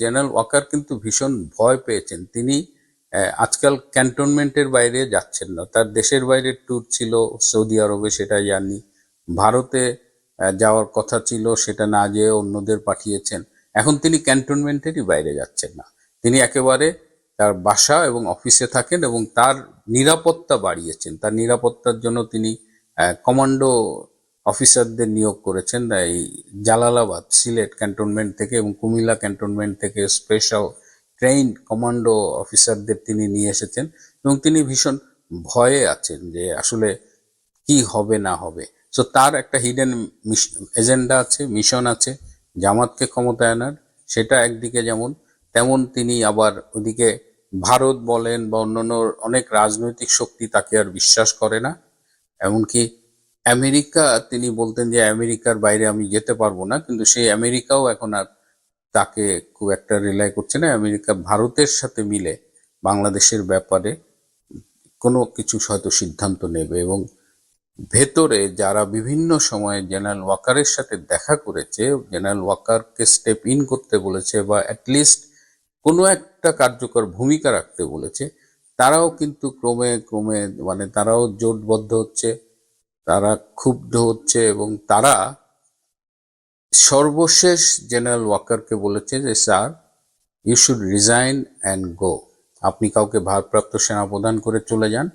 General Waker কিন্তু ভীষণ ভয় পেয়েছেন। তিনি আজকাল ক্যান্টনমেন্টের বাইরে যাচ্ছেন না। তার দেশের বাইরে ট্যুর ছিল সৌদি আরবে, সেটা জানি। ভারতে যাওয়ার কথা ছিল, সেটা না যেয়ে অন্যদের পাঠিয়েছেন। এখন তিনি ক্যান্টনমেন্টেরই বাইরে যাচ্ছেন না। তিনি একেবারে তার বাসা এবং অফিসে থাকেন এবং তার নিরাপত্তা বাড়িয়েছেন। তার নিরাপত্তার জন্য তিনি কমান্ডো অফিসারদের নিয়োগ করেছেন এই জালালাবাদ, সিলেট ক্যান্টনমেন্ট থেকে এবং কুমিল্লা ক্যান্টনমেন্ট থেকে স্পেশাল ট্রেইন কমান্ডো অফিসারদের তিনি নিয়ে এসেছেন এবং তিনি ভীষণ ভয়ে আছেন যে আসলে কি হবে না হবে। সো তার একটা হিডেন এজেন্ডা আছে মিশন আছে, জামাতকে ক্ষমতায় আনার, সেটা একদিকে যেমন, তেমন তিনি আবার ওদিকে ভারত বলেন বা অন্যান্য অনেক রাজনৈতিক শক্তি তাকে আর বিশ্বাস করে না, এমনকি আমেরিকা, তিনি বলতেন যে আমেরিকার বাইরে আমি যেতে পারব না, কিন্তু সেই আমেরিকাও এখন আর তাকে খুব একটা রিলাই করছে না। আমেরিকা, ভারতের সাথে মিলে বাংলাদেশের ব্যাপারে কোনো কিছু হয়তো সিদ্ধান্ত নেবে এবং ভেতরে যারা বিভিন্ন সময়ে জেনারেল ওয়াকারের সাথে দেখা করেছে, জেনারেল ওয়াকারকে স্টেপ ইন করতে বলেছে বা অ্যাটলিস্ট কোনো একটা কার্যকর ভূমিকা রাখতে বলেছে, তারাও কিন্তু ক্রমে ক্রমে মানে তারাও জোটবদ্ধ হচ্ছে। তারা ক্ষুব্ধ হচ্ছে এবং তারা সর্বশেষ জেনারেল ওয়াকারকে বলেছে যে, sir you should resign and go আপনি কাউকে ভারপ্রাপ্ত সেনাপ্রধান করে চলে যান।